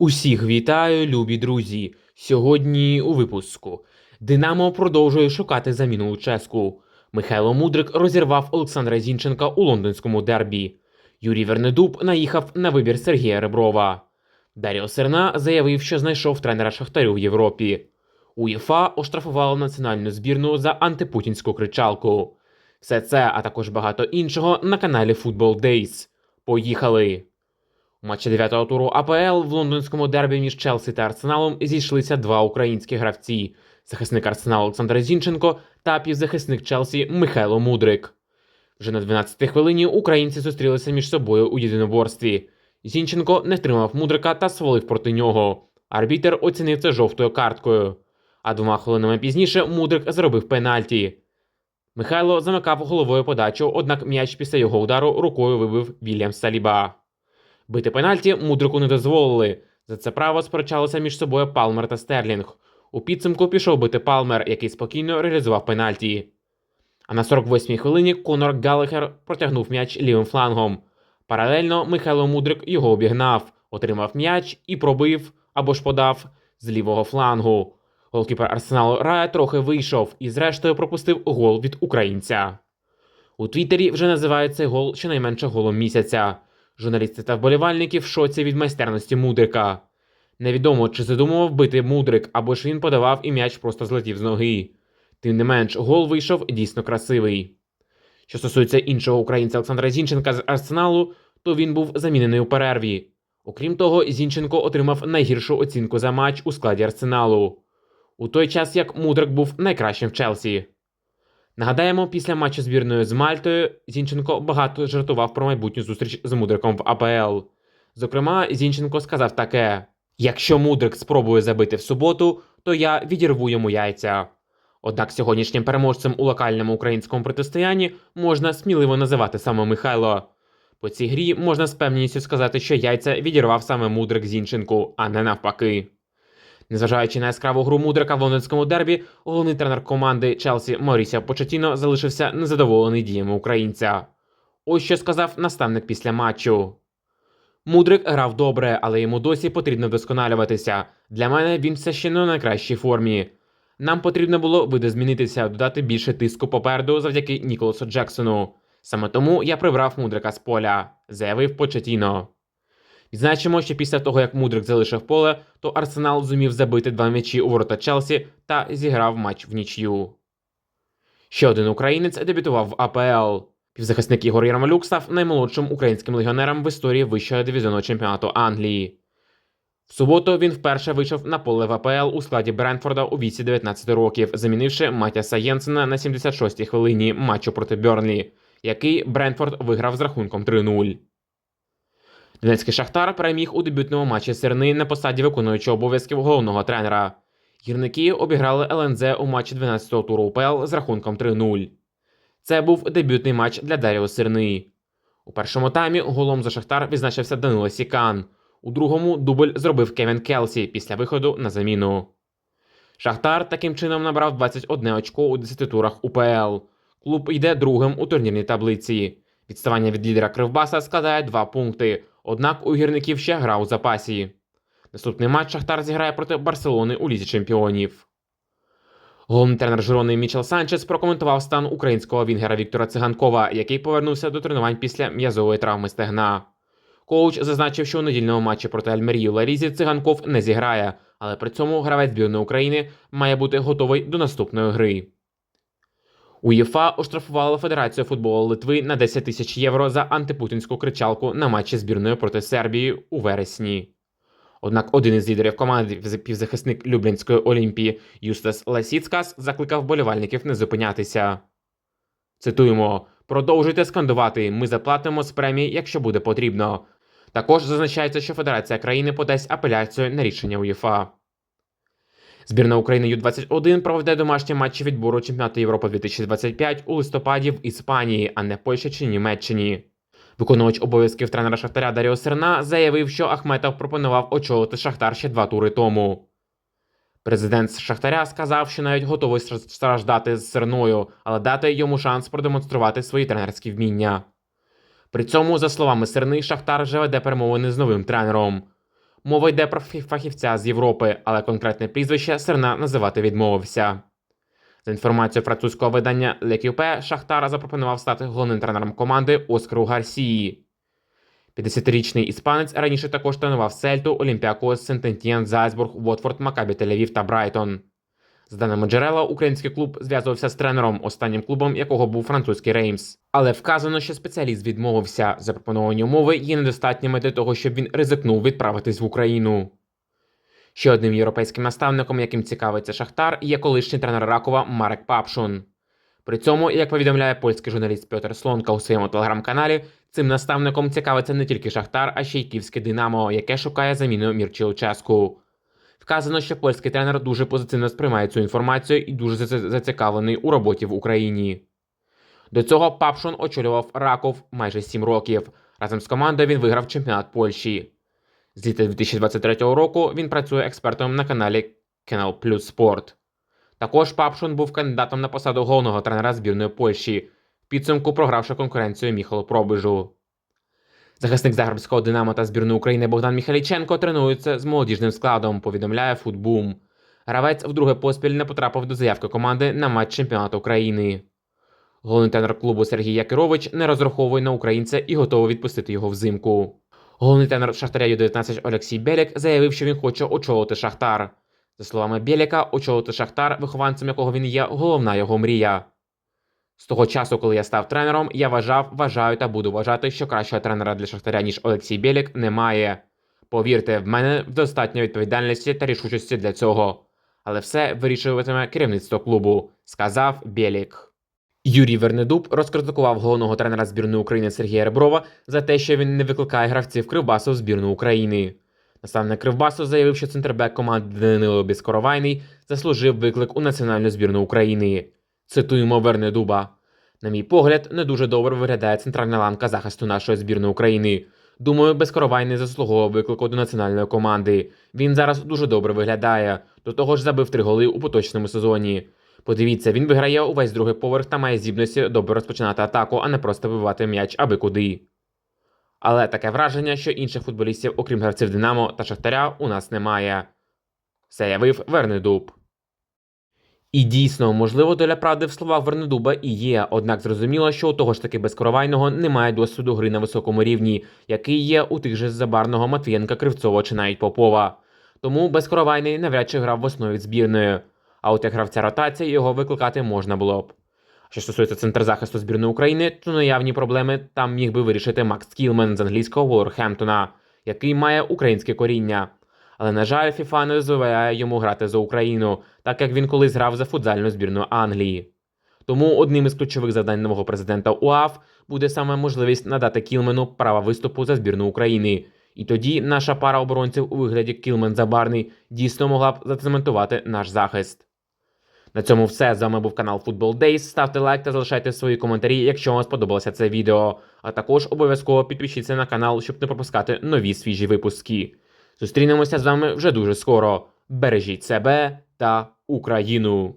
Усіх вітаю, любі друзі. Сьогодні у випуску Динамо продовжує шукати заміну Луческу. Михайло Мудрик розірвав Олександра Зінченка у лондонському дербі. Юрій Вернедуб наїхав на вибір Сергія Реброва. Даріо Серна заявив, що знайшов тренера Шахтарю в Європі. УЄФА оштрафувала національну збірну за антипутінську кричалку. Все це, а також багато іншого на каналі Football Days. Поїхали! У матчі 9-го туру АПЛ в лондонському дербі між Челсі та Арсеналом зійшлися два українські гравці: захисник Арсеналу Олександр Зінченко та півзахисник Челсі Михайло Мудрик. Вже на 12-й хвилині українці зустрілися між собою у єдиноборстві. Зінченко не втримав Мудрика та свалив проти нього. Арбітер оцінив це жовтою карткою. А двома хвилинами пізніше Мудрик зробив пенальті. Михайло замикав головою подачу, однак м'яч після його удару рукою вибив Вільям Саліба. Бити пенальті мудрику не дозволили. За це право сперечалися між собою Палмер та Стерлінг. У підсумку пішов бити Палмер, який спокійно реалізував пенальті. А на 48-й хвилині Конор Галлехер протягнув м'яч лівим флангом. Паралельно Михайло Мудрик його обігнав, отримав м'яч і пробив або ж подав з лівого флангу. Голкіпер Арсеналу Рая трохи вийшов і, зрештою, пропустив гол від українця. У Твіттері вже називають цей гол щонайменше голом місяця. Журналісти та вболівальники в шоці від майстерності Мудрика. Невідомо, чи задумував бити Мудрик, або ж він подавав і м'яч просто злетів з ноги. Тим не менш, гол вийшов дійсно красивий. Що стосується іншого українця Олександра Зінченка з Арсеналу, то він був замінений у перерві. Окрім того, Зінченко отримав найгіршу оцінку за матч у складі Арсеналу. У той час як Мудрик був найкращим в Челсі. Нагадаємо, після матчу збірної з Мальтою Зінченко багато жартував про майбутню зустріч з Мудриком в АПЛ. Зокрема, Зінченко сказав таке: якщо Мудрик спробує забити в суботу, то я відірву йому яйця. Однак сьогоднішнім переможцем у локальному українському протистоянні можна сміливо називати саме Михайло. По цій грі можна з певністю сказати, що яйця відірвав саме Мудрик Зінченку, а не навпаки. Незважаючи на яскраву гру Мудрика в лондонському дербі, головний тренер команди Челсі Морісіо Почетіно залишився незадоволений діями українця. Ось що сказав наставник після матчу. Мудрик грав добре, але йому досі потрібно вдосконалюватися. Для мене він все ще не у найкращій формі. Нам потрібно було видозмінитися, додати більше тиску попереду завдяки Ніколасу Джексону. Саме тому я прибрав Мудрика з поля, заявив Почетіно. Відзначимо, що після того, як Мудрик залишив поле, то Арсенал зумів забити два м'ячі у ворота Челсі та зіграв матч в нічю. Ще один українець дебютував в АПЛ. Півзахисник Ігор Ярмолюк став наймолодшим українським легіонером в історії вищого дивізіону чемпіонату Англії. В суботу він вперше вийшов на поле в АПЛ у складі Брентфорда у віці 19 років, замінивши Матяса Єнсена на 76-й хвилині матчу проти Бьорнлі, який Брентфорд виграв з рахунком 3-0. Донецький Шахтар переміг у дебютному матчі Серни на посаді виконуючого обов'язків головного тренера. Гірники обіграли ЛНЗ у матчі 12-го туру УПЛ з рахунком 3-0. Це був дебютний матч для Даріо Серни. У першому таймі голом за Шахтар відзначився Данило Сікан. У другому дубль зробив Кевін Келсі після виходу на заміну. Шахтар таким чином набрав 21 очко у 10 турах УПЛ. Клуб йде другим у турнірній таблиці. Відставання від лідера Кривбаса складає 2 пункти. Однак у гірників ще гра у запасі. Наступний матч Шахтар зіграє проти Барселони у лізі чемпіонів. Головний тренер Жирони Мічел Санчес прокоментував стан українського вінгера Віктора Циганкова, який повернувся до тренувань після м'язової травми стегна. Коуч зазначив, що у недільному матчі проти Альмерії у Ларізі циганков не зіграє, але при цьому гравець збірної України має бути готовий до наступної гри. УЄФА оштрафувала Федерацію футболу Литви на 10 тисяч євро за антипутінську кричалку на матчі збірної проти Сербії у вересні. Однак один із лідерів команди, півзахисник Люблінської Олімпії Юстас Ласіцкас, закликав болівальників не зупинятися. Цитуємо: продовжуйте скандувати. Ми заплатимо з премії, якщо буде потрібно. Також зазначається, що Федерація країни подасть апеляцію на рішення УЄФА. Збірна України Ю-21 проведе домашні матчі відбору чемпіонату Європи 2025 у листопаді в Іспанії, а не Польщі чи Німеччині. Виконувач обов'язків тренера Шахтаря Даріо Серна заявив, що Ахметов пропонував очолити Шахтар ще два тури тому. Президент Шахтаря сказав, що навіть готовий страждати з Серною, але дати йому шанс продемонструвати свої тренерські вміння. При цьому, за словами Серни, Шахтар вже веде перемовини з новим тренером. Мова йде про фахівця з Європи, але конкретне прізвище Серна називати відмовився. За інформацією французького видання Лекюпе, Шахтара запропонував стати головним тренером команди Оскару Гарсії. 50-річний іспанець раніше також тренував Сельту, Олімпіакос, Сентентієн, Зальцбург, Уотфорд, Макабі Тель-Авів та Брайтон. За даними джерела, український клуб зв'язувався з тренером, останнім клубом якого був французький Реймс. Але вказано, що спеціаліст відмовився. Запропоновані умови є недостатніми для того, щоб він ризикнув відправитись в Україну. Ще одним європейським наставником, яким цікавиться Шахтар, є колишній тренер Ракова Марек Папшун. При цьому, як повідомляє польський журналіст Петр Слонка у своєму телеграм-каналі, цим наставником цікавиться не тільки Шахтар, а ще й Київське Динамо, яке шукає заміну Мірчі Ческу. Вказано, що польський тренер дуже позитивно сприймає цю інформацію і дуже зацікавлений у роботі в Україні. До цього Папшон очолював Раков майже 7 років. Разом з командою він виграв чемпіонат Польщі. З літа 2023 року він працює експертом на каналі Canal Plus Sport. Також Папшун був кандидатом на посаду головного тренера збірної Польщі, в підсумку програвши конкуренцію Міхалу Пробижу. Захисник Загребського Динамо та збірної України Богдан Міхаліченко тренується з молодіжним складом, повідомляє Футбум. Гравець вдруге поспіль не потрапив до заявки команди на матч чемпіонату України. Головний тренер клубу Сергій Якирович не розраховує на українця і готовий відпустити його взимку. Головний тренер Шахтаря Ю-19 Олексій Белік заявив, що він хоче очолити Шахтар. За словами Біліка, очолити Шахтар, вихованцем якого він є, головна його мрія. З того часу, коли я став тренером, я вважав, вважаю та буду вважати, що кращого тренера для Шахтаря, ніж Олексій Білік, немає. Повірте, в мене достатньо відповідальності та рішучості для цього. Але все вирішуватиме керівництво клубу, сказав Білік. Юрій Вернедуб розкритикував головного тренера збірної України Сергія Реброва за те, що він не викликає гравців Кривбасу в збірну України. Наставник Кривбасу заявив, що центрбек команди Данило Біскоровайний заслужив виклик у національну збірну України. Цитуємо Вернедуба. На мій погляд, не дуже добре виглядає центральна ланка захисту нашої збірної України. Думаю, Безкоровайний заслуговував виклику до національної команди. Він зараз дуже добре виглядає. До того ж забив три голи у поточному сезоні. Подивіться, він виграє увесь другий поверх та має здібності добре розпочинати атаку, а не просто вибивати м'яч аби куди. Але таке враження, що інших футболістів, окрім гравців Динамо та Шахтаря, у нас немає. Заявив Вернедуб. І дійсно, можливо, доля правди в словах Вернедуба і є, однак зрозуміло, що у того ж таки безкоровайного немає досвіду гри на високому рівні, який є у тих же Забарного, Матвієнка, Кривцова чи навіть Попова. Тому безкоровайний навряд чи грав в основі збірної. А от як гравця ротації його викликати можна було б. Що стосується центр захисту збірної України, то наявні проблеми там міг би вирішити Макс Кілмен з англійського Волверхемптона, який має українське коріння. Але, на жаль, FIFA не дозволяє йому грати за Україну, так як він колись грав за футзальну збірну Англії. Тому одним із ключових завдань нового президента УАФ буде саме можливість надати Кілмену право виступу за збірну України. І тоді наша пара оборонців у вигляді Кілмен Забарний дійсно могла б зацементувати наш захист. На цьому все. З вами був канал Football Days. Ставте лайк та залишайте свої коментарі, якщо вам сподобалося це відео. А також обов'язково підпишіться на канал, щоб не пропускати нові свіжі випуски. Зустрінемося з вами вже дуже скоро. Бережіть себе та Україну!